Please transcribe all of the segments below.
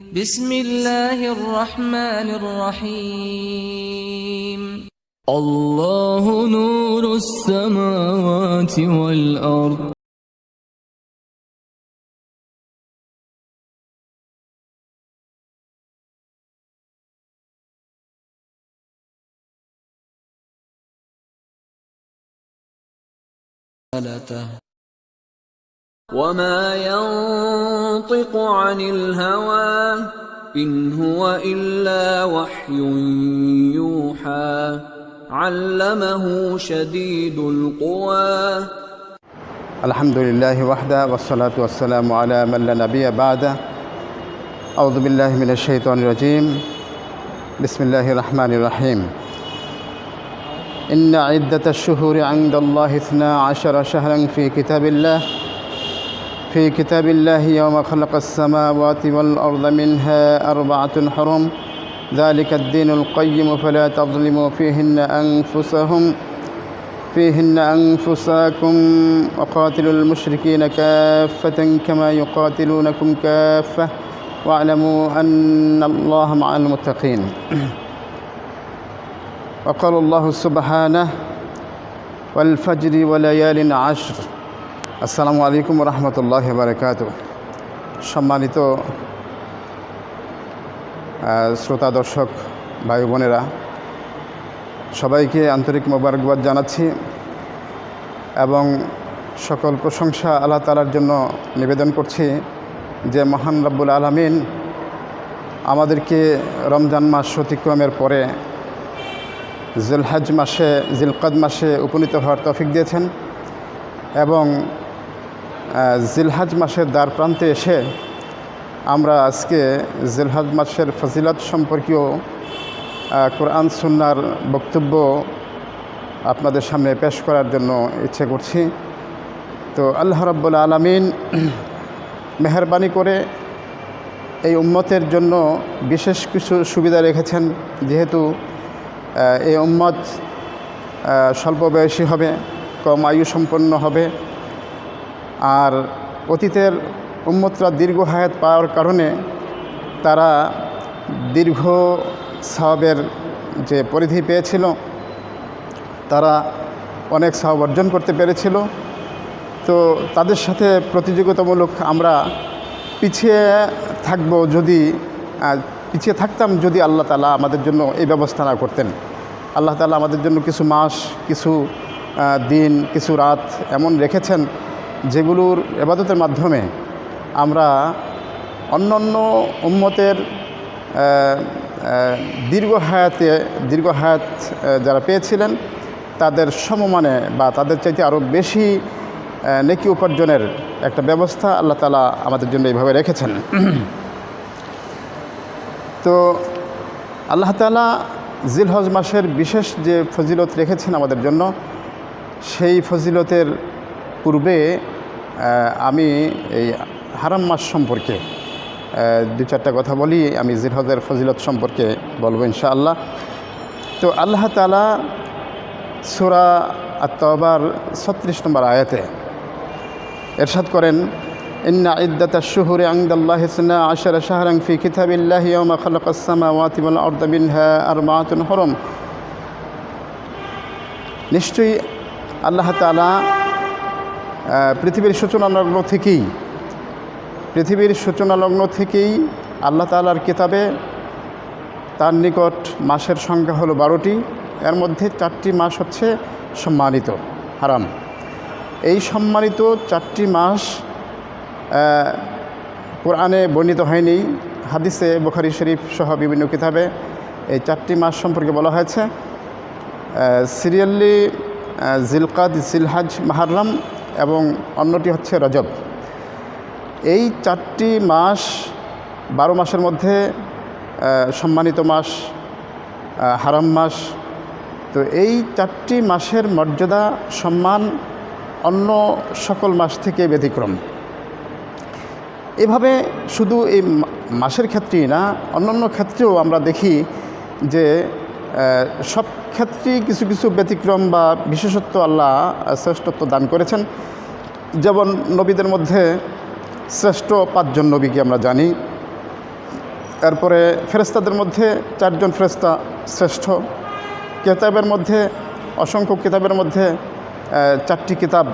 بسم الله الرحمن الرحيم. الله نور السماوات والأرض. وما ينطق عن الهوى إن هو إلا وحي يوحى. علمه شديد القوى. الحمد لله وحده والصلاة والسلام على من لا نبي بعده. أعوذ بالله من الشيطان الرجيم. بسم الله الرحمن الرحيم. إن عدة الشهور عند الله اثنا عشر شهرا في كتاب الله. في كتاب الله يوم خلق السماوات والأرض منها أربعة حرم. ذلك الدين القيم فلا تظلموا فيهن أنفسهم فيهن أنفساكم وقاتلوا المشركين كافة كما يقاتلونكم كافة. واعلموا أن الله مع المتقين. وقال الله سبحانه والفجر وليال عشر. আসসালামু আলাইকুম রহমতুল্লাহ বারকাত সম্মানিত শ্রোতা, দর্শক, ভাই বোনেরা, সবাইকে আন্তরিক মোবারকবাদ জানাচ্ছি এবং সকল প্রশংসা আল্লাহ তালার জন্য নিবেদন করছি যে মহান রব্বুল আলমিন আমাদেরকে রমজান মাস অতিক্রমের পরে জিলহাজ মাসে, জিলকাদ মাসে উপনীত হওয়ার তফিক দিয়েছেন এবং জিলহাজ মাসের দ্বার প্রান্তে এসে আমরা আজকে জিলহাজ মাসের ফজিলত সম্পর্কীয় কোরআন সুন্নার বক্তব্য আপনাদের সামনে পেশ করার জন্য ইচ্ছে করছি। তো আল্লাহ রাব্বুল আলমিন মেহরবানি করে এই উম্মতের জন্য বিশেষ কিছু সুবিধা রেখেছেন, যেহেতু এই উম্মত স্বল্প বয়সী হবে, কম আয়ু সম্পন্ন হবে। আর অতীতের উম্মতরা দীর্ঘ হায়াত পাওয়ার কারণে তারা দীর্ঘ সাহাবের যে পরিধি পেয়েছিল, তারা অনেক সাহাব অর্জন করতে পেরেছিল। তো তাদের সাথে প্রতিযোগিতামূলক আমরা পিছিয়ে থাকব যদি পিছিয়ে থাকতাম যদি আল্লাহ তালা আমাদের জন্য এই ব্যবস্থা না করতেন। আল্লাহ তালা আমাদের জন্য কিছু মাস, কিছু দিন, কিছু রাত এমন রেখেছেন যেগুলোর এবাদতের মাধ্যমে আমরা অন্য অন্য আহ, দীর্ঘ হায়াতে দীর্ঘ হায়াত যারা পেয়েছিলেন তাদের সমমানে বা তাদের চাইতে আরও বেশি নেকি উপার্জনের একটা ব্যবস্থা আল্লাহ তালা আমাদের জন্য এইভাবে রেখেছেন। তো আল্লাহ তালা জিলহজ মাসের বিশেষ যে ফজিলত রেখেছেন আমাদের জন্য সেই ফজিলতের পূর্বে আমি এই হারাম মাস সম্পর্কে দু চারটা কথা বলি আমি জিলহজের ফজিলত সম্পর্কে বলব ইনশাআল্লাহ। তো আল্লাহ তালা সুরা আত্মবার ছত্রিশ নম্বর আয়াতে এরশাদ করেন ইন্না ইদ্দাত শুহুর আংদাল্লাহ ইসনা আশার শাহরাং ফি কিতাবিল্লাহ ইয়ামা খালাক আসসামাওয়াতি ওয়াল আরদা মিনহা আরবাআতুন হুরুম। নিশ্চয়ই আল্লাহ আহ, পৃথিবীর সূচনা লগ্ন থেকেই, পৃথিবীর সূচনা লগ্ন থেকেই আল্লাহ তাআলার কিতাবে তার নিকট মাসের সংখ্যা হলো বারোটি। এর মধ্যে চারটি মাস হচ্ছে সম্মানিত, হারাম। এই সম্মানিত চারটি মাস কোরআনে বর্ণিত হয়নি, হাদিসে বুখারি শরীফ সহ বিভিন্ন কিতাবে এই চারটি মাস সম্পর্কে বলা হয়েছে। সিরিয়ালি জিলকাদ, জিলহাজ, মাহারাম এবং অন্যটি হচ্ছে রজব। এই চারটি মাস বারো মাসের মধ্যে সম্মানিত মাস হারাম মাস। তো এই চারটি মাসের মর্যাদা, সম্মান অন্য সকল মাস থেকে ব্যতিক্রম। এভাবে শুধু এই মাসের ক্ষেত্রেই না, অন্যান্য ক্ষেত্রেও আমরা দেখি যে সব ক্ষেত্রেই কিছু কিছু ব্যতিক্রম বা বিশেষত্ব আল্লাহ শ্রেষ্ঠত্ব দান করেছেন। যেমন নবীদের মধ্যে শ্রেষ্ঠ পাঁচজন নবীকে আমরা জানি। এরপরে ফেরেস্তাদের মধ্যে চারজন ফেরেস্তা শ্রেষ্ঠ। কেতাবের মধ্যে, অসংখ্য কিতাবের মধ্যে চারটি কিতাব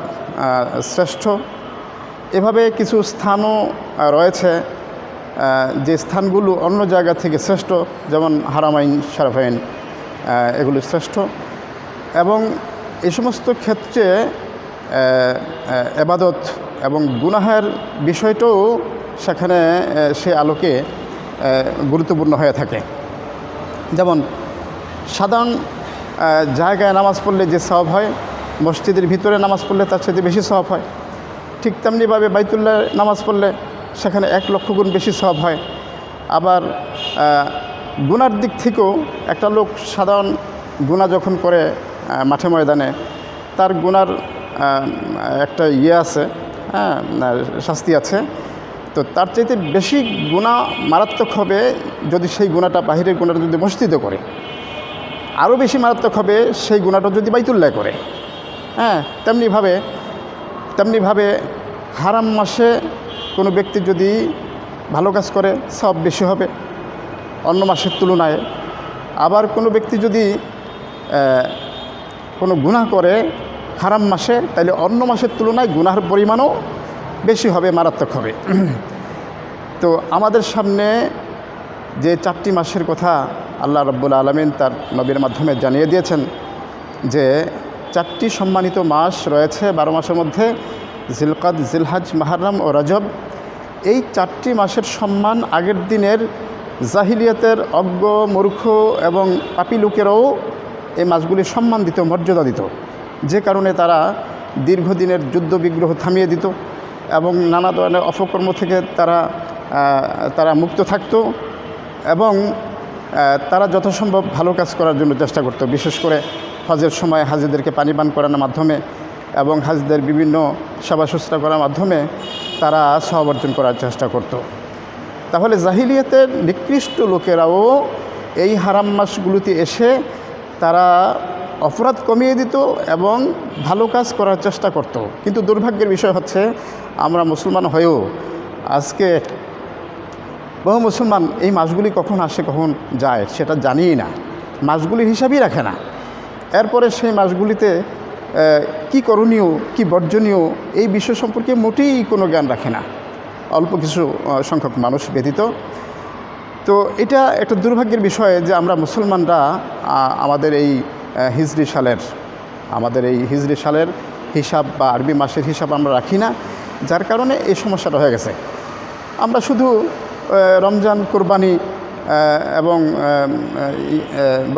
শ্রেষ্ঠ। এভাবে কিছু স্থানও রয়েছে যে স্থানগুলো অন্য জায়গা থেকে শ্রেষ্ঠ, যেমন হারামাইন, শারাফাইন। এগুলো শ্রেষ্ঠ। এবং এই সমস্ত ক্ষেত্রে এবাদত এবং গুনাহের বিষয়টাও সেখানে সে আলোকে গুরুত্বপূর্ণ হয়ে থাকে। যেমন, সাধারণ জায়গায় নামাজ পড়লে যে সওয়াব হয়, মসজিদের ভিতরে নামাজ পড়লে তার সাথে বেশি সওয়াব হয়। ঠিক তেমনিভাবে বাইতুল্লাহ নামাজ পড়লে সেখানে এক লক্ষ গুণ বেশি সওয়াব হয়। আবার গুনার দিক থেকেও একটা লোক সাধারণ গুণা যখন করে মাঠে ময়দানে, তার গুনার একটা ইয়ে আছে হ্যাঁ শাস্তি আছে। তো তার চাইতে বেশি গুণা মারাত্মক হবে যদি সেই গুণাটা বাহিরের গুণাটা যদি মসজিদে করে। আরও বেশি মারাত্মক হবে সেই গুণাটা যদি বাইতুল্লাহ করে। হ্যাঁ তেমনিভাবে তেমনিভাবে হারাম মাসে কোনো ব্যক্তি যদি ভালো কাজ করে, সব বেশি হবে। অন্য মাসের তুলনায়। আবার কোনো ব্যক্তি যদি কোনো গুনাহ করে হারাম মাসে তাহলে অন্য মাসের তুলনায় গুনাহের পরিমাণও বেশি হবে, মারাত্মক হবে। তো আমাদের সামনে যে চারটি মাসের কথা আল্লাহ রব্বুল আলমিন তার নবীর মাধ্যমে জানিয়ে দিয়েছেন যে, চারটি সম্মানিত মাস রয়েছে বারো মাসের মধ্যে, জিলকাদ, জিলহাজ, মাহারাম ও রাজব। এই চারটি মাসের সম্মান আগের দিনের জাহিলিয়াতের অজ্ঞ, মূর্খ এবং পাপি লোকেরাও এই মাছগুলি সম্মান দিত, মর্যাদা দিত। যে কারণে তারা দীর্ঘদিনের যুদ্ধ বিগ্রহ থামিয়ে দিত এবং নানা ধরনের অপকর্ম থেকে তারা তারা মুক্ত থাকতো এবং তারা যথাসম্ভব ভালো কাজ করার জন্য চেষ্টা করতো। বিশেষ করে হজের সময় হাজিদেরকে পানি পান করানোর মাধ্যমে এবং হাজিদের বিভিন্ন সেবা শুশ্রূষা করার মাধ্যমে তারা সব অর্জন করার চেষ্টা করতো। তাহলে জাহিলিয়াতের নিকৃষ্ট লোকেরাও এই হারাম মাসগুলোতে এসে তারা অপরাধ কমিয়ে দিত এবং ভালো কাজ করার চেষ্টা করত। কিন্তু দুর্ভাগ্যের বিষয় হচ্ছে, আমরা মুসলমান হয়েও আজকে বহু মুসলমান এই মাসগুলি কখন আসে, কখন যায়, সেটা জানিই না। মাসগুলির হিসাবই রাখে না। এরপরে সেই মাসগুলিতে কি করণীয়, কি বর্জনীয়, এই বিষয় সম্পর্কে মোটেই কোনো জ্ঞান রাখে না। অল্প কিছু সংখ্যক মানুষ ব্যতীত। তো এটা একটা দুর্ভাগ্যের বিষয় যে আমরা মুসলমানরা আমাদের এই হিজরি সালের, আমাদের এই হিজরি সালের হিসাব বা আরবি মাসের হিসাব আমরা রাখি না, যার কারণে এই সমস্যাটা হয়ে গেছে। আমরা শুধু রমজান, কোরবানি এবং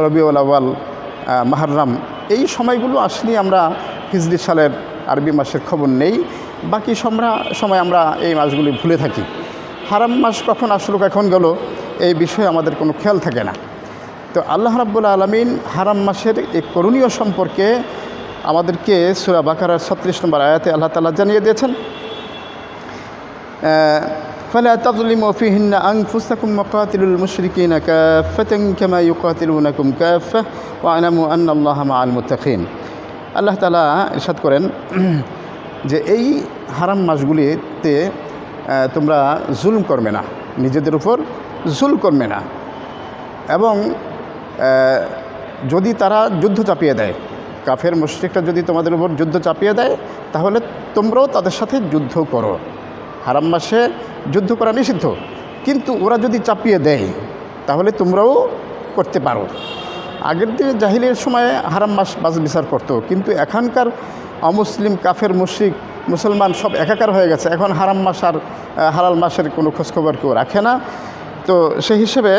রবিউল আওয়াল মাহারাম, এই সময়গুলো আসলেই আমরা হিজরি সালের আরবি মাসের খবর নেই। বাকি সমরা, সময় আমরা এই মাসগুলি ভুলে থাকি। হারাম মাস কখন আসলো, কখন গেল, এই বিষয়ে আমাদের কোনো খেয়াল থাকে না। তো আল্লাহ রাব্বুল আলমিন হারাম মাসের এই করণীয় সম্পর্কে আমাদেরকে সুরা বাকারার ছত্রিশ নম্বর আয়াতে আল্লাহ তালা জানিয়ে দিয়েছেন। ফলে তাজলিম ওফিহিন্না আং ফুসাকুম মকাতিলুল মুশরিকিনা কাফাতান কামা ইউকাতিলুনাকুম কাফা ওয়া আনামু আন্নাল্লাহা মাআল মুত্তাকিন। আল্লাহ তালা ইরশাদ করেন যে এই হারাম মাসগুলিতে তোমরা জুলম করবে না, নিজেদের উপর জুল করবে না। এবং যদি তারা যুদ্ধ চাপিয়ে দেয়, কাফের মুশ্রিকটা যদি তোমাদের উপর যুদ্ধ চাপিয়ে দেয়, তাহলে তোমরাও তাদের সাথে যুদ্ধ করো। হারাম মাসে যুদ্ধ করা নিষিদ্ধ। কিন্তু ওরা যদি চাপিয়ে দেয়, তাহলে তোমরাও করতে পারো। আগের দিনে জাহিলের সময় হারাম মাস বাজ বিচার করতো, কিন্তু এখানকার অমুসলিম, কাফের, মুশ্রিক, মুসলমান সব একাকার হয়ে গেছে। এখন হারাম মাস আর হালাল মাসের কোনো খোঁজখবর কেউ রাখে না। তো সেই হিসেবে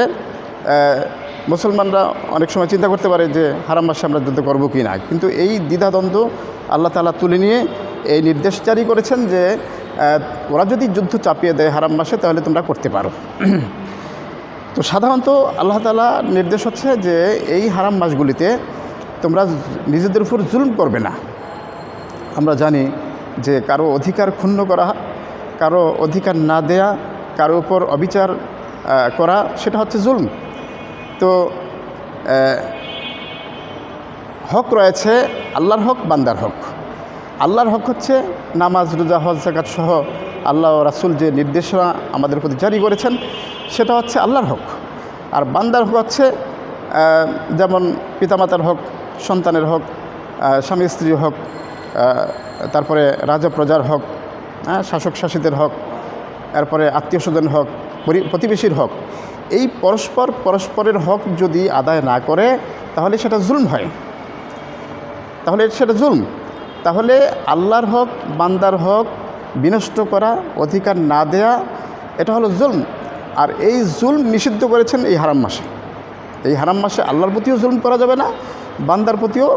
মুসলমানরা অনেক সময় চিন্তা করতে পারে যে হারাম মাসে আমরা যুদ্ধ করব কি না। কিন্তু এই দ্বিধাদ্বন্দ্ব আল্লাহ তালা তুলে নিয়ে এই নির্দেশ জারি করেছেন যে ওরা যদি যুদ্ধ চাপিয়ে দেয় হারাম মাসে, তাহলে তোমরা করতে পারো। তো সাধারণত আল্লাহ তালা নির্দেশ হচ্ছে যে এই হারাম মাসগুলিতে তোমরা নিজেদের উপর জুলুম করবে না। আমরা জানি যে কারও অধিকার ক্ষুণ্ণ করা, কারও অধিকার না দেয়া, কারও উপর অবিচার করা, সেটা হচ্ছে জুলম। তো হক রয়েছে আল্লাহর হক, বান্দার হক। আল্লাহর হক হচ্ছে নামাজ, রোজা, হজ জাকাত সহ আল্লাহ রাসুল যে নির্দেশনা আমাদের প্রতি জারি করেছেন, সেটা হচ্ছে আল্লাহর হক। আর বান্দার হক হচ্ছে যেমন পিতামাতার হক, সন্তানের হক স্বামী স্ত্রীর হক তারপরে রাজা প্রজার হক হ্যাঁ শাসক শাসিতের হক, এরপরে আত্মীয় স্বজন হক, পরি- প্রতিবেশীর হক। এই পরস্পর পরস্পরের হক যদি আদায় না করে, তাহলে সেটা জুলম হয়। তাহলে সেটা জুলম। তাহলে আল্লাহর হক, বান্দার হক বিনষ্ট করা অধিকার না দেয়া, এটা হলো জুলম। আর এই জুলম নিষিদ্ধ করেছেন এই হারাম মাসে। এই হারাম মাসে আল্লাহর প্রতিও জুলম করা যাবে না, বান্দার প্রতিও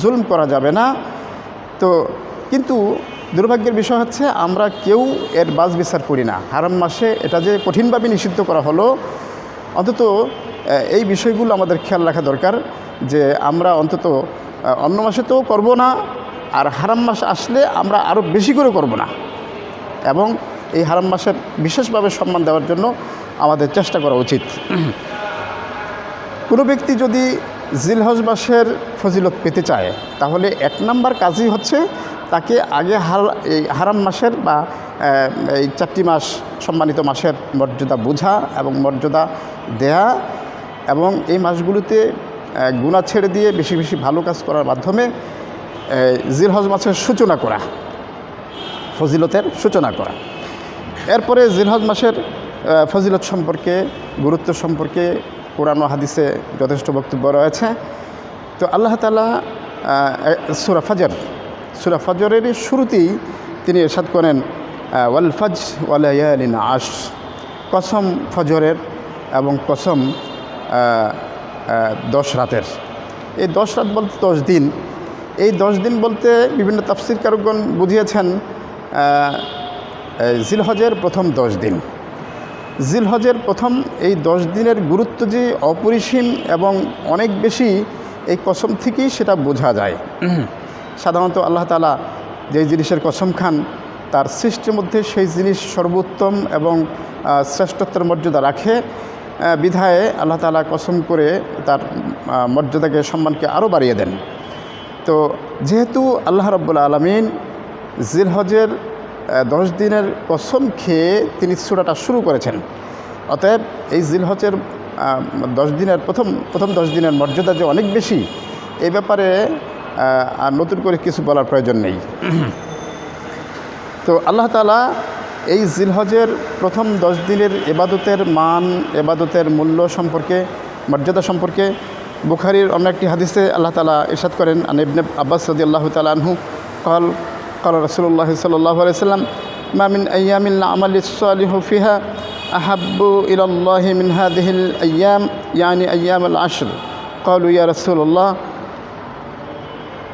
জুলম করা যাবে না। তো কিন্তু দুর্ভাগ্যের বিষয় হচ্ছে আমরা কেউ এর বাজ বিচার করি না। হারাম মাসে এটা যে কঠিনভাবে নিষিদ্ধ করা হলো, অন্তত এই বিষয়গুলো আমাদের খেয়াল রাখা দরকার যে আমরা অন্তত অন্য মাসে তো করব না, আর হারাম মাস আসলে আমরা আরও বেশি করে করব না। এবং এই হারাম মাসের বিশেষভাবে সম্মান দেওয়ার জন্য আমাদের চেষ্টা করা উচিত। কোনো ব্যক্তি যদি জিলহজ মাসের ফজিলত পেতে চায়, তাহলে এক নাম্বার কাজই হচ্ছে তাকে আগে হার এই হারাম মাসের বা এই চারটি মাস সম্মানিত মাসের মর্যাদা বোঝা এবং মর্যাদা দেয়া এবং এই মাসগুলোতে গুণা ছেড়ে দিয়ে বেশি বেশি ভালো কাজ করার মাধ্যমে জিলহজ মাসের সূচনা করা। ফজিলতের সূচনা করা। এরপরে জিলহজ মাসের ফজিলত সম্পর্কে, গুরুত্ব সম্পর্কে কোরআন হাদিসে যথেষ্ট বক্তব্য রয়েছে। তো আল্লাহ তালা সুরা ফাজর, সুরা ফজরের শুরুতেই তিনি এরশাদ করেন ওয়াল ফজ ওয়ালিন আশ কসম ফজরের এবং কসম দশ রাতের। এই দশ রাত বলতে দশ দিন। এই দশ দিন বলতে বিভিন্ন তাফসির কারকগণ বুঝিয়েছেন জিলহজের প্রথম দশ দিন। জিলহজের প্রথম এই দশ দিনের গুরুত্ব যে অপরিসীম এবং অনেক বেশি এই কসম থেকেই সেটা বোঝা যায়। সাধারণত আল্লাহ তালা যে জিনিসের কসম খান তার সৃষ্টির মধ্যে সেই জিনিস সর্বোত্তম এবং শ্রেষ্ঠত্বের মর্যাদা রাখে। বিধায় আল্লাহ তালা কসম করে তার মর্যাদাকে সম্মানকে আরও বাড়িয়ে দেন। তো যেহেতু আল্লাহ রব্বুল আলমিন জিলহজের দশ দিনের কসম খেয়ে তিনি সুরাটা শুরু করেছেন। অতএব এই জিলহজের দশ দিনের প্রথম প্রথম দশ দিনের মর্যাদা যে অনেক বেশি এই ব্যাপারে আর নতুন করে কিছু বলার প্রয়োজন নেই। তো আল্লাহ তালা এই জিলহজের প্রথম দশ দিনের এবাদতের মান, এবাদতের মূল্য সম্পর্কে, মর্যাদা সম্পর্কে বুখারির অন্য একটি হাদিসে আল্লাহ তালা ইরশাদ করেন আব্বাস রদি আল্লাহ তালাহু কল قال رسول الله صلى الله عليه وسلم ما من أيام العمل الصالح فيها أحب إلى الله من هذه الأيام يعني أيام العشر. قالوا يا رسول الله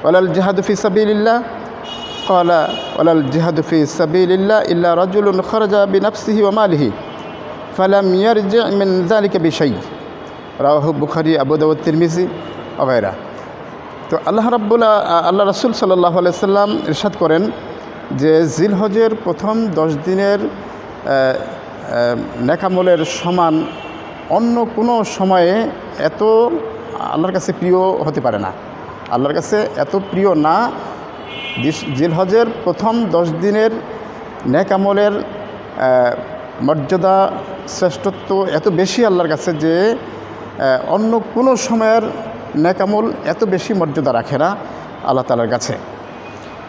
ولا الجهاد في سبيل الله؟ قال ولا الجهاد في سبيل الله إلا رجل خرج بنفسه وماله فلم يرجع من ذلك بشيء. رواه البخاري أبو داود الترمذي وغيره. তো আল্লাহ রাব্বুল্লা আল্লাহ রসুল সাল্লাহ সাল্লাম ইরশাদ করেন যে জিলহজের প্রথম দশ দিনের নেকামলের সমান অন্য কোনো সময়ে এত আল্লাহর কাছে প্রিয় হতে পারে না। আল্লাহর কাছে এত প্রিয় না জিলহজের প্রথম দশ দিনের নেকামলের মর্যাদা, শ্রেষ্ঠত্ব এত বেশি আল্লাহর কাছে যে অন্য কোনো সময়ের নেকামল এত বেশি মর্যাদা রাখে না আল্লাহ তালার কাছে।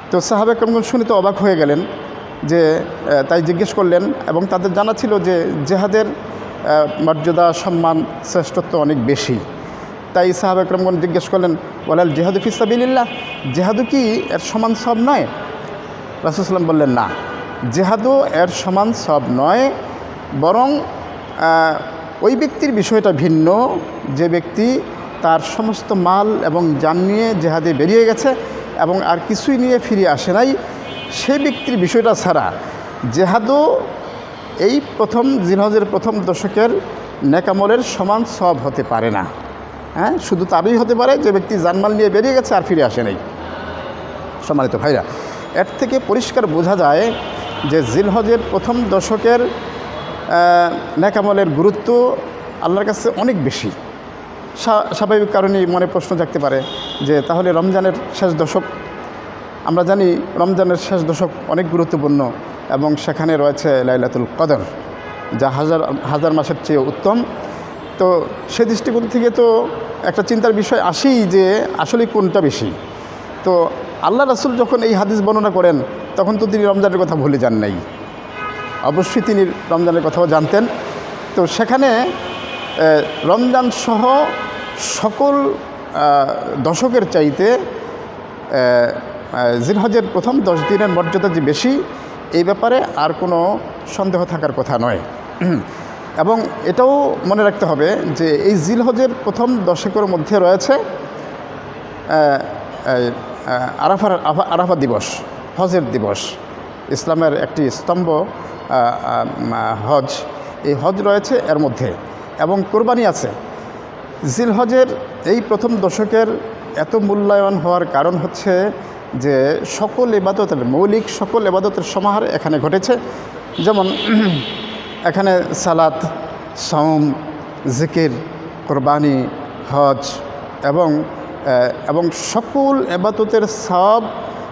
তো সাহাবে কমগুন শুনে তো অবাক হয়ে গেলেন যে তাই জিজ্ঞেস করলেন এবং তাদের জানা ছিল যে, জেহাদের মর্যাদা, সম্মান, শ্রেষ্ঠত্ব অনেক বেশি। তাই সাহাবে ক্রমগণ জিজ্ঞেস করলেন, ওয়ালাল জেহাদু ফিসাবিল্লাহ জেহাদু কি এর সমান সব নয়? রাসুসাল্লাম বললেন, না জেহাদু এর সমান সব নয়, বরং ওই ব্যক্তির বিষয়টা ভিন্ন। যে ব্যক্তি তার সমস্ত মাল এবং যান নিয়ে জেহাদে বেরিয়ে গেছে এবং আর কিছুই নিয়ে ফিরে আসে নাই। সেই ব্যক্তির বিষয়টা ছাড়া জেহাদও এই প্রথম জিনহজের প্রথম দশকের নেকামলের সমান সব হতে পারে না। হ্যাঁ শুধু তারই হতে পারে যে ব্যক্তি জানমাল নিয়ে বেরিয়ে গেছে আর ফিরে আসে নাই। সম্মানিত ভাইরা, এর থেকে পরিষ্কার বোঝা যায় যে জিলহজের প্রথম দশকের নেকামলের গুরুত্ব আল্লাহর কাছে অনেক বেশি। স্বাভাবিক কারণেই মনে প্রশ্ন জাগতে পারে যে তাহলে রমজানের শেষ দশক, আমরা জানি রমজানের শেষ দশক অনেক গুরুত্বপূর্ণ এবং সেখানে রয়েছে লাইলাতুল কদর, যা হাজার হাজার মাসের চেয়ে উত্তম। তো সে দৃষ্টিকোণ থেকে তো একটা চিন্তার বিষয় আসেই যে আসলে কোনটা বেশি। তো আল্লাহ রাসুল যখন এই হাদিস বর্ণনা করেন, তখন তো তিনি রমজানের কথা ভুলে যান নাই। অবশ্যই তিনি রমজানের কথাও জানতেন। তো সেখানে রমজান সহ সকল দশকের চাইতে জিলহজের প্রথম দশ দিনের মর্যাদা যে বেশি, এই ব্যাপারে আর কোনো সন্দেহ থাকার কথা নয়। এবং এটাও মনে রাখতে হবে যে এই জিলহজের প্রথম দশকের মধ্যে রয়েছে আরাফার আরাফা দিবস, হজের দিবস, ইসলামের একটি স্তম্ভ হজ। এই হজ রয়েছে এর মধ্যে এবং কোরবানি আছে। জিলহজের এই প্রথম দশকের এত মূল্যায়ন হওয়ার কারণ হচ্ছে যে সকল এবাদতের মৌলিক সকল এবাদতের সমাহার এখানে ঘটেছে। যেমন এখানে সালাত সৌম জিকির, কোরবানি, হজ এবং এবং সকল এবাদতের সব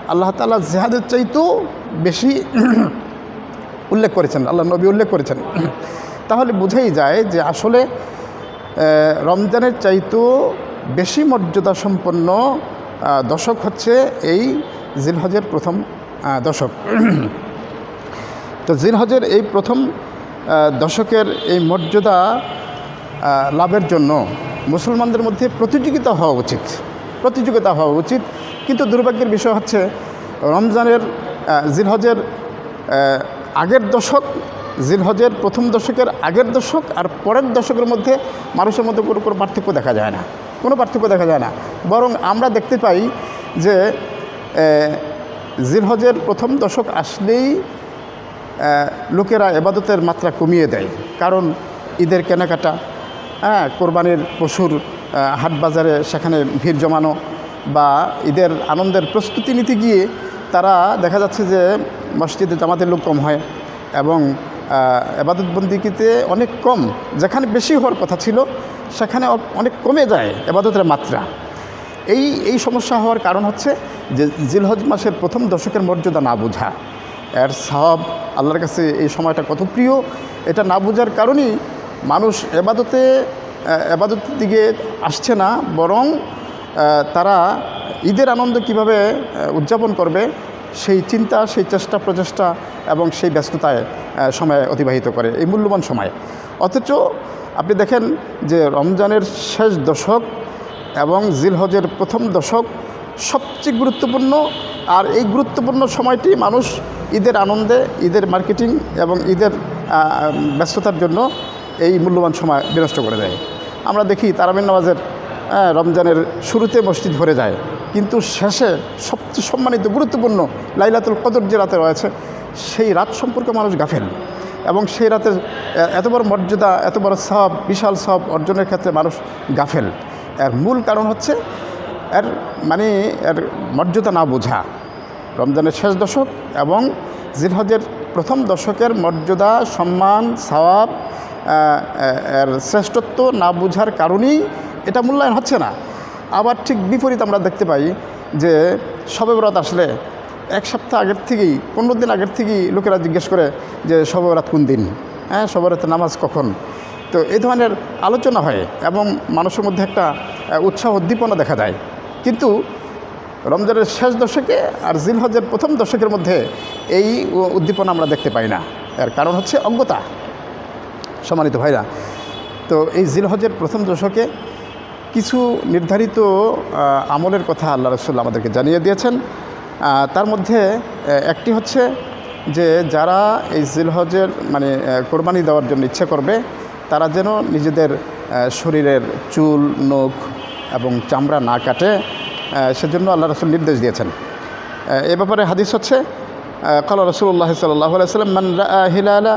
আল্লাহ তালা জেহাদের চাইতেও বেশি উল্লেখ করেছেন, আল্লাহ নবী উল্লেখ করেছেন। তাহলে বোঝাই যায় যে আসলে রমজানের চাইতেও বেশি মর্যাদা সম্পন্ন দশক হচ্ছে এই জিলহজের প্রথম দশক। তো জিলহজের এই প্রথম দশকের এই মর্যাদা লাভের জন্য মুসলমানদের মধ্যে প্রতিযোগিতা হওয়া উচিত, প্রতিযোগিতা হওয়া উচিত। কিন্তু দুর্ভাগ্যের বিষয় হচ্ছে, রমজানের জিলহজের আগের দশক জিলহজের প্রথম দশকের আগের দশক আর পরের দশকের মধ্যে মানুষের মধ্যে কোনো কোনো পার্থক্য দেখা যায় না। কোনো পার্থক্য দেখা যায় না। বরং আমরা দেখতে পাই যে জিলহজের প্রথম দশক আসলেই লোকেরা এবাদতের মাত্রা কমিয়ে দেয়। কারণ ঈদের কেনাকাটা হ্যাঁ কোরবানির পশুর হাট বাজারে সেখানে ভিড় জমানো বা ঈদের আনন্দের প্রস্তুতি নিতে গিয়ে তারা দেখা যাচ্ছে যে, মসজিদে জামাতের লোক কম হয় এবং এবাদতবন্দিকিতে অনেক কম। যেখানে বেশি হওয়ার কথা ছিল, সেখানে অনেক কমে যায় এবাদতের মাত্রা। এই এই সমস্যা হওয়ার কারণ হচ্ছে যে জিলহজ মাসের প্রথম দশকের মর্যাদা না বোঝা। এর সব আল্লাহর কাছে এই সময়টা কত প্রিয় এটা না বোঝার কারণেই মানুষ এবাদতে এবাদতের দিকে আসছে না, বরং তারা ঈদের আনন্দ কীভাবে উদযাপন করবে সেই চিন্তা, সেই চেষ্টা, প্রচেষ্টা এবং সেই ব্যস্ততায় সময় অতিবাহিত করে এই মূল্যবান সময়। অথচ আপনি দেখেন যে রমজানের শেষ দশক এবং জিলহজের প্রথম দশক সবচেয়ে গুরুত্বপূর্ণ আর এই গুরুত্বপূর্ণ সময়টি মানুষ ঈদের আনন্দে, ঈদের মার্কেটিং এবং ঈদের ব্যস্ততার জন্য এই মূল্যবান সময় বিনষ্ট করে দেয়। আমরা দেখি তারাবিন নামাজের রমজানের শুরুতে মসজিদ ভরে যায়। কিন্তু শেষে সবচেয়ে সম্মানিত, গুরুত্বপূর্ণ লাইলাতুল কদর যে রাতে রয়েছে, সেই রাত সম্পর্কে মানুষ গাফেল। এবং সেই রাতে এত বড় মর্যাদা, এত বড় সব বিশাল সব অর্জনের ক্ষেত্রে মানুষ গাফেল। এর মূল কারণ হচ্ছে, এর মানে এর মর্যাদা না বোঝা। রমজানের শেষ দশক এবং জিলহজের প্রথম দশকের মর্যাদা, সম্মান, সওয়াব এর শ্রেষ্ঠত্ব না বোঝার কারণেই এটা মূল্যায়ন হচ্ছে না। আবার ঠিক বিপরীত আমরা দেখতে পাই যে শবে বরাত আসলে এক সপ্তাহ আগের থেকেই, পনেরো দিন আগের থেকেই লোকেরা জিজ্ঞেস করে যে শবে বরাত কোন দিন? হ্যাঁ বরাতের নামাজ কখন? তো এই ধরনের আলোচনা হয় এবং মানুষের মধ্যে একটা উৎসাহ উদ্দীপনা দেখা যায় কিন্তু রমজানের শেষ দশকে আর জিলহজের প্রথম দশকের মধ্যে এই উদ্দীপনা আমরা দেখতে পাই না। এর কারণ হচ্ছে অজ্ঞতা। সম্মানিত ভাইরা, তো এই জিলহজের প্রথম দশকে কিছু নির্ধারিত আমলের কথা আল্লাহ রসুল আমাদেরকে জানিয়ে দিয়েছেন। তার মধ্যে একটি হচ্ছে যে যারা এই জিলহজের মানে কোরবানি দেওয়ার জন্য ইচ্ছে করবে, তারা যেন নিজেদের শরীরের চুল, নখ এবং চামড়া না কাটে সেজন্য আল্লাহ রসুল নির্দেশ দিয়েছেন। এ ব্যাপারে হাদিস হচ্ছে কল রসুল্লাহ সাল্লাহ সাল্লাম মান হিলালা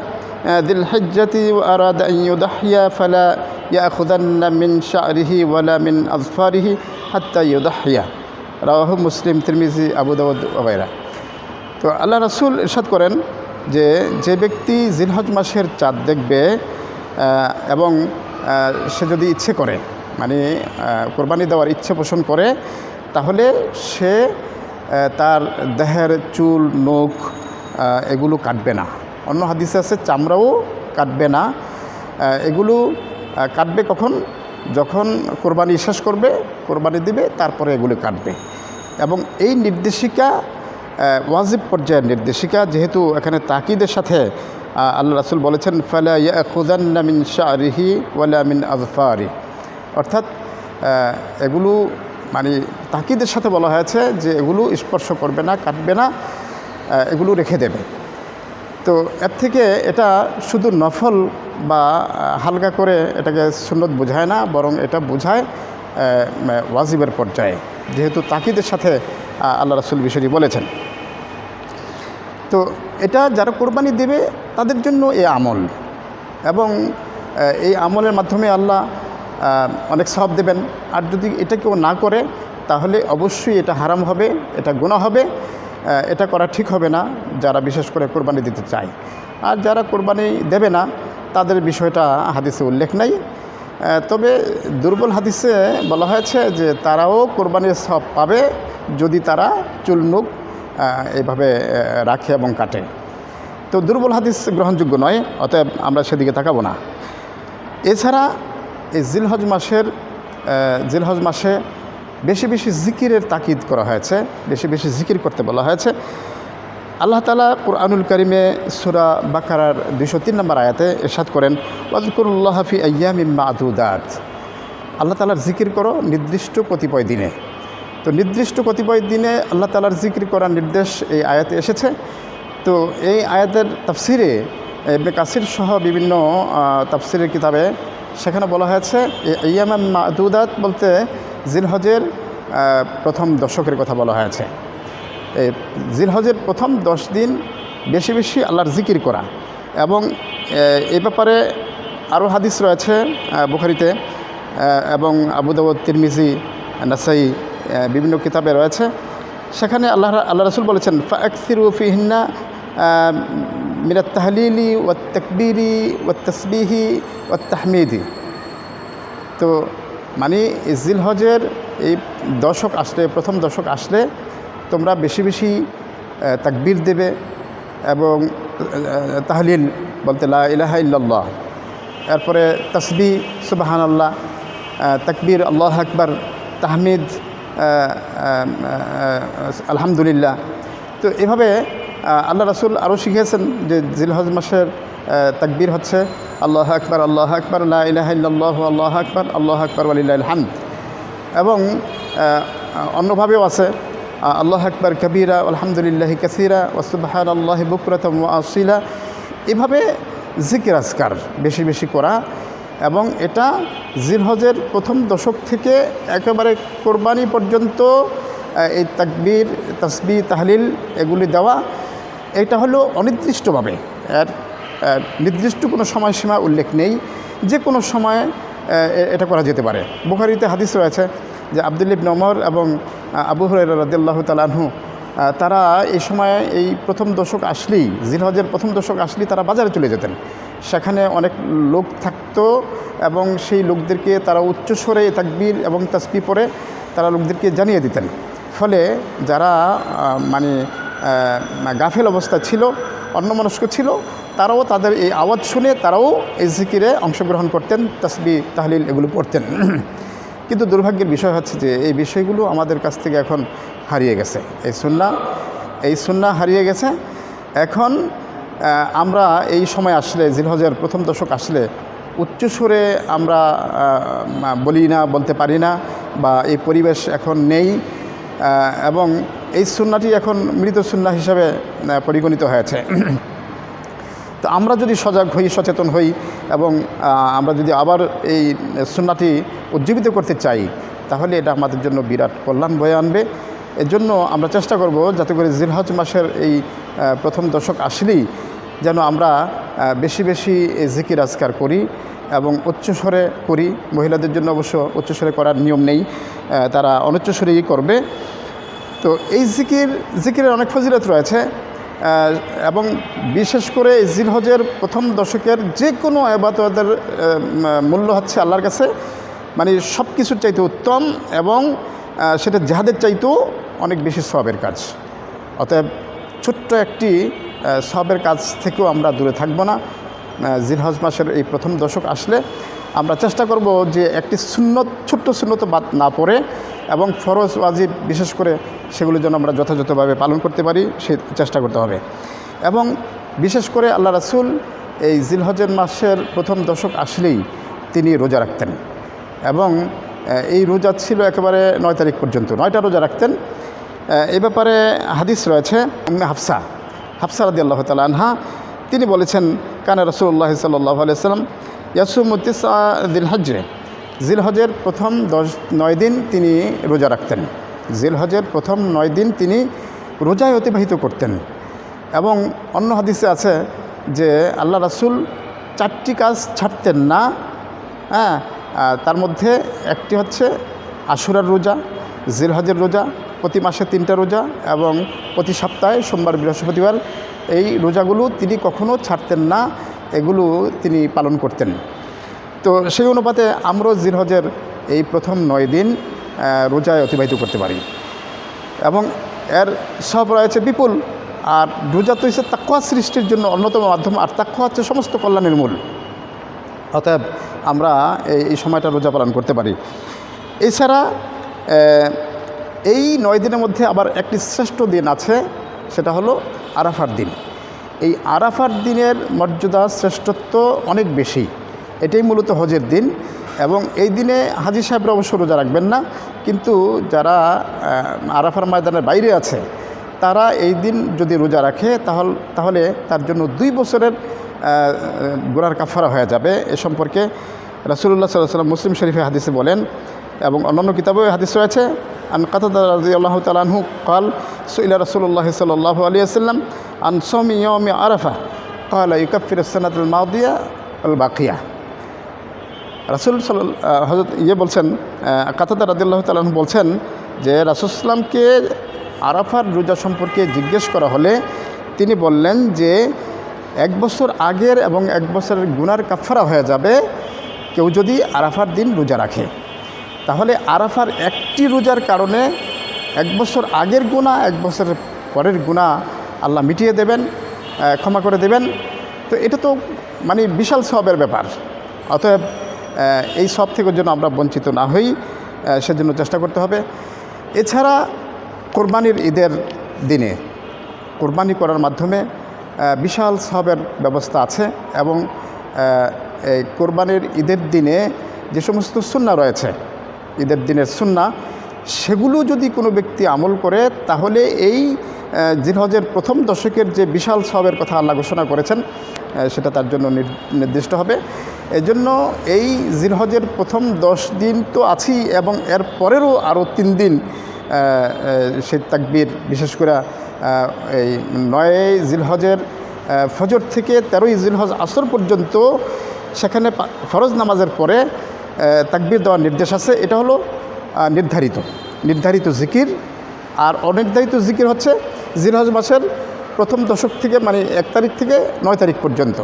দিল হজ্জাতি আর ফালা ইয়াখুদান্না মিন শাহরিহি ওয়ালা মিন আজফারিহি হাত্তা ইউদাহিয়া রাহু মুসলিম তিরমিজি আবুদাউদ ওবাইরা তো আল্লাহ রসুল ইরশাদ করেন যে যে ব্যক্তি জিলহজ মাসের চাঁদ দেখবে এবং সে যদি ইচ্ছে করে মানে কোরবানি দেওয়ার ইচ্ছে পোষণ করে, তাহলে সে তার দেহের চুল, নখ এগুলো কাটবে না। অন্য হাদিসে আছে, চামড়াও কাটবে না। এগুলো কাটবে কখন? যখন কোরবানি শেষ করবে, কোরবানি দিবে, তারপরে এগুলো কাটবে। এবং এই নির্দেশিকা ওয়াজিব পর্যায়ের নির্দেশিকা, যেহেতু এখানে তাকিদের সাথে আল্লাহ রাসুল বলেছেন, ফালা ইয়াখুদান্না মিন শাহরিহি ওয়ালা মিন আজফারি। অর্থাৎ এগুলো মানে তাকিদের সাথে বলা হয়েছে যে এগুলো স্পর্শ করবে না, কাটবে না এগুলো রেখে দেবে। তো এর থেকে এটা শুধু নফল বা হালকা করে এটাকে সুন্নত বোঝায় না, বরং এটা বোঝায় ওয়াজিবের পর্যায়ে। যেহেতু তাকিদের সাথে আল্লাহ রাসুল বিষয়টি বলেছেন। তো এটা যারা কোরবানি দেবে, তাদের জন্য এই আমল। এবং এই আমলের মাধ্যমে আল্লাহ অনেক সব দেবেন। আর যদি এটা কেউ না করে, তাহলে অবশ্যই এটা হারাম হবে, এটা গুণা হবে এটা করা ঠিক হবে না, যারা বিশেষ করে কোরবানি দিতে চায়। আর যারা কোরবানি দেবে না তাদের বিষয়টা হাদিসে উল্লেখ নাই। তবে দুর্বল হাদিসে বলা হয়েছে যে তারাও কোরবানির সব পাবে যদি তারা চুলনুক আহ, এইভাবে রাখে এবং কাটে। তো দুর্বল হাদিস গ্রহণযোগ্য নয় অতএব আমরা সেদিকে তাকাবো না। এছাড়া এই জিলহজ মাসের জিলহজ মাসে বেশি বেশি জিকিরের তাকিদ করা হয়েছে বেশি বেশি জিকির করতে বলা হয়েছে। আল্লাহ তালা কুরআনুল করিমে সুরা বাকারার দুশো তিন নম্বর আয়াতে এরশাদ করেন, ওয়াজকুরুল্লাহ হাফি আয়ামিম মাদুদাত। আল্লাহ তালার জিকির করো নির্দিষ্ট কতিপয় দিনে। তো নির্দিষ্ট কতিপয় দিনে আল্লাহ তালার জিকির করার নির্দেশ এই আয়াতে এসেছে। তো এই আয়াতের তাফসিরে কাসির সহ বিভিন্ন তাফসিরের কিতাবে সেখানে বলা হয়েছে ইয়াম মাদুদাত বলতে জিলহজের প্রথম দশকের কথা বলা হয়েছে। জিলহজের প্রথম দশ দিন বেশি বেশি আল্লাহর জিকির করা এবং এই ব্যাপারে আরও হাদিস রয়েছে বুখারিতে এবং আবুদাবদ তিরমিজি, নাসাই বিভিন্ন কিতাবে রয়েছে। সেখানে আল্লাহ আল্লাহ রসুল বলেছেন ফাকসিরু ফিহিন্না মিরাত তাহলিলি ও তকবিরি ও তসবিহি ও তাহমিদি। তো মানে জিলহজের এই দশক আসলে, প্রথম দশক আসলে তোমরা বেশি বেশি তাকবীর দেবে এবং তাহলিল বলতে লা ইলাহা ইল্লাল্লাহ। এরপরে তসবি সুবাহান আল্লাহ তাকবীর, আল্লাহ আকবর, তাহমিদ আলহামদুলিল্লাহ। তো এভাবে আল্লাহ রাসুল আরও শিখিয়েছেন যে জিলহজ মাসের তাকবীর হচ্ছে আল্লাহ আকবর আল্লাহ আকবর আল্লাহ ইলাহ আল্লাহ আকবর আল্লাহ আকবর আলিল্লাহ হামদ। এবং অন্যভাবেও আছে আল্লাহ আকবর কবিরা, আলহামদুলিল্লাহ কাসিরা ওসুবাহান আল্লাহ বুকরতম আসিলা। এভাবে জিকির আজকার বেশি বেশি করা এবং এটা জিলহজের প্রথম দশক থেকে একেবারে কোরবানি পর্যন্ত এই তাকবীর তসবি তাহলিল এগুলি দেওয়া, এটা হলো অনির্দিষ্টভাবে। এর নির্দিষ্ট কোনো সময়সীমা উল্লেখ নেই। যে কোনো সময় এটা করা যেতে পারে। বুখারিতে হাদিস রয়েছে যে আবদুল্লিব নমর এবং আবু হরাই রদিল্লাহ তালাহু তারা এই সময় এই প্রথম দশক আসলেই জিলহজের প্রথম দশক আসলেই তারা বাজারে চলে যেতেন। সেখানে অনেক লোক থাকতো এবং সেই লোকদেরকে তারা উচ্চস্বরে তাকবির এবং তসবি পরে তারা লোকদেরকে জানিয়ে দিতেন। ফলে যারা মানে গাফেল অবস্থা ছিল, অন্যমনস্ক ছিল, তারাও তাদের এই আওয়াজ শুনে তারাও এই জিকিরে অংশগ্রহণ করতেন তসবি তাহলিল এগুলো পড়তেন। কিন্তু দুর্ভাগ্যের বিষয় হচ্ছে যে এই বিষয়গুলো আমাদের কাছ থেকে এখন হারিয়ে গেছে। এই সুন্না এই সুন্না হারিয়ে গেছে। এখন আমরা এই সময় আসলে জিলহজের প্রথম দশক আসলে উচ্চস্বরে আমরা বলি না, বলতে পারি না বা এই পরিবেশ এখন নেই এবং এই সুন্নাটি এখন মৃত সুন্না হিসাবে পরিগণিত হয়েছে। তো আমরা যদি সজাগ হই, সচেতন হই এবং আমরা যদি আবার এই সুন্নাটি উজ্জীবিত করতে চাই, তাহলে এটা আমাদের জন্য বিরাট কল্যাণ বয়ে আনবে। এর জন্য আমরা চেষ্টা করব যাতে করে জিলহজ মাসের এই প্রথম দশক আসলেই যেন আমরা বেশি বেশি জিকির আজকার করি এবং উচ্চস্বরে করি। মহিলাদের জন্য অবশ্য উচ্চস্বরে করার নিয়ম নেই তারা অনুচ্চস্বরেই করবে। তো এই জিকির, জিকিরের অনেক ফজিলত রয়েছে। এবং বিশেষ করে জিলহজের প্রথম দশকের যে কোনো আবাদতের মূল্য হচ্ছে আল্লাহর কাছে। মানে সব কিছুর চাইতে উত্তম এবং সেটা জাহাদের চাইতেও অনেক বেশি সবের কাজ। অতএব ছোট্ট একটি সবের কাজ থেকেও আমরা দূরে থাকব না। জিলহজ মাসের এই প্রথম দশক আসলে আমরা চেষ্টা করব যে একটি সুন্নত, ছোট্ট সুন্নত বাদ না পড়ে এবং ফরজ, ওয়াজিব বিশেষ করে সেগুলো যেন আমরা যথাযথভাবে পালন করতে পারি, সে চেষ্টা করতে হবে। এবং বিশেষ করে আল্লাহ রাসুল এই জিলহজের মাসের প্রথম দশক আসলেই তিনি রোজা রাখতেন। এবং এই রোজা ছিল একেবারে নয় তারিখ পর্যন্ত, নয়টা রোজা রাখতেন। এই ব্যাপারে হাদিস রয়েছে হাফসা হাফসা রাদি আল্লাহ তালা আনহা, তিনি বলেছেন, কানা রসুল্লাহ সাল্লাহ আলাইসাল্লাম ইয়াসুমুদ্দিস দিল হজরে জিলহজের প্রথম দশ, নয় দিন তিনি রোজা রাখতেন। জিলহজের প্রথম নয় দিন তিনি রোজায় অতিবাহিত করতেন। এবং অন্য হাদিসে আছে যে আল্লাহ রাসুল চারটি কাজ ছাড়তেন না হ্যাঁ তার মধ্যে একটি হচ্ছে আশুরার রোজা, জিলহজের রোজা, প্রতি মাসে তিনটা রোজা এবং প্রতি সপ্তাহে সোমবার, বৃহস্পতিবার এই রোজাগুলো তিনি কখনো ছাড়তেন না। এগুলো তিনি পালন করতেন। তো সেই অনুপাতে আমরাও জিলহজের এই প্রথম নয় দিন রোজায় অতিবাহিত করতে পারি। এবং এর সব রয়েছে বিপুল, আর রোজা তো হচ্ছে তাকুয়া সৃষ্টির জন্য অন্যতম মাধ্যম, আর তাকুয়া হচ্ছে সমস্ত কল্যাণের মূল। অতএব আমরা এই এই সময়টা রোজা পালন করতে পারি। এছাড়া এই নয় দিনের মধ্যে আবার একটি শ্রেষ্ঠ দিন আছে, সেটা হলো আরাফার দিন। এই আরাফার দিনের মর্যাদা, শ্রেষ্ঠত্ব অনেক বেশি। এটাই মূলত হজের দিন এবং এই দিনে হাজি সাহেবরা অবশ্য রোজা রাখবেন না, কিন্তু যারা আরাফার ময়দানের বাইরে আছে, তারা এই দিন যদি রোজা রাখে, তাহলে তাহলে তার জন্য দুই বছরের গোড়ার কাফারা হয়ে যাবে। এ সম্পর্কে রাসুল্লাহ সাল্লাহ সাল্লাম মুসলিম শরীফে হাদিসে বলেন এবং অন্যান্য কিতাবেও হাদিস রয়েছে, আন কাতাদা আল্লাহ তালাহু কাল, সুইলা রসুল্লাহ সাল্লাহ আলী আসাল্লাম আন সমি ইয়মি আরাফা কাল ইউকাফির সনাতুল মাউদিয়া আল বাকিয়া। রাসুল সাল হজরত ইয়ে বলছেন কাতাদা রাদিল্লাহ তালাহ বলছেন যে রাসুলামকে আরাফার রোজা সম্পর্কে জিজ্ঞেস করা হলে তিনি বললেন যে এক বছর আগের এবং এক বছরের গুনার কাফারা হয়ে যাবে কেউ যদি আরাফার দিন রোজা রাখে। তাহলে আরাফার একটি রোজার কারণে এক বছর আগের গুণা এক বছরের পরের গুণা আল্লাহ মিটিয়ে দেবেন ক্ষমা করে দেবেন। তো এটা তো মানে বিশাল সবের ব্যাপার। অতএব এই সব থেকে যেন আমরা বঞ্চিত না হই সেজন্য চেষ্টা করতে হবে। এছাড়া কোরবানির ঈদের দিনে কোরবানি করার মাধ্যমে বিশাল সবের ব্যবস্থা আছে এবং এই কোরবানির ঈদের দিনে যে সমস্ত সুন্না রয়েছে ঈদের দিনের সুন্না সেগুলো যদি কোনো ব্যক্তি আমল করে তাহলে এই আহ, জিলহজের প্রথম দশকের যে বিশাল সবের কথা আল্লাহ ঘোষণা করেছেন সেটা তার জন্য নির্দিষ্ট হবে। এজন্য এই জিলহজের প্রথম দশ দিন তো আছেই এবং এর পরেরও আরও তিন দিন সে তাকবীর, বিশেষ করে এই নয় জিলহজের ফজর থেকে তেরোই জিলহজ আসর পর্যন্ত সেখানে ফরজ নামাজের পরে তাকবীর দেওয়ার নির্দেশ আছে। এটা হলো নির্ধারিত নির্ধারিত জিকির। আর অনির্ধারিত জিকির হচ্ছে জিলহজ মাসের প্রথম দশক থেকে মানে এক তারিখ থেকে নয় তারিখ পর্যন্ত।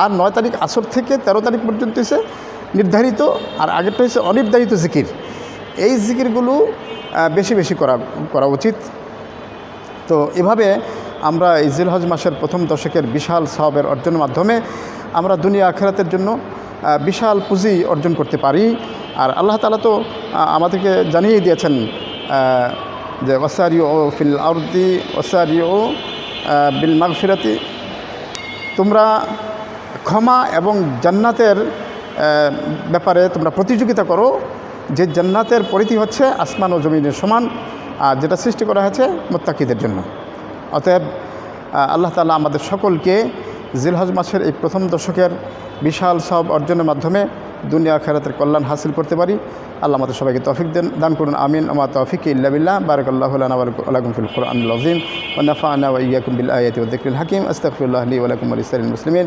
আর নয় তারিখ আসর থেকে তেরো তারিখ পর্যন্ত হচ্ছে নির্ধারিত, আর আগেরটা হচ্ছে অনির্ধারিত জিকির। এই জিকিরগুলো বেশি বেশি করা করা উচিত। তো এভাবে আমরা এই জিলহজ মাসের প্রথম দশকের বিশাল সবের অর্জনের মাধ্যমে আমরা দুনিয়া আখেরাতের জন্য বিশাল পুঁজি অর্জন করতে পারি। আর আল্লাহ তালা তো আমাদেরকে জানিয়ে দিয়েছেন যে ওসারিও ফিল আউদ্দি ওসারি ও বিল মাগফিরাতি। তোমরা ক্ষমা এবং জান্নাতের ব্যাপারে তোমরা প্রতিযোগিতা করো। যে জান্নাতের পরিধি হচ্ছে আসমান ও জমিনের সমান, আর যেটা সৃষ্টি করা হয়েছে মোত্তাকিদের জন্য। অতএব আল্লাহ তালা আমাদের সকলকে জিলহজ মাসের এই প্রথম দশকের বিশাল সব অর্জনের মাধ্যমে দুনিয়া খেরাতের কল্যাণ হাসিল করতে পারি। আল্লাহ মাতা সবাইকে তফিক দেন, দান করুন, আমিন। আমার তফিক ইল্লাবিল্লা বারকাল্লাহ আলাইকুম আজিম ওনাফা আনা হাকিম। আস্তাকফিরুল্লাহ আলী ওয়ালাকুম আলী সালিম মুসলিমিন।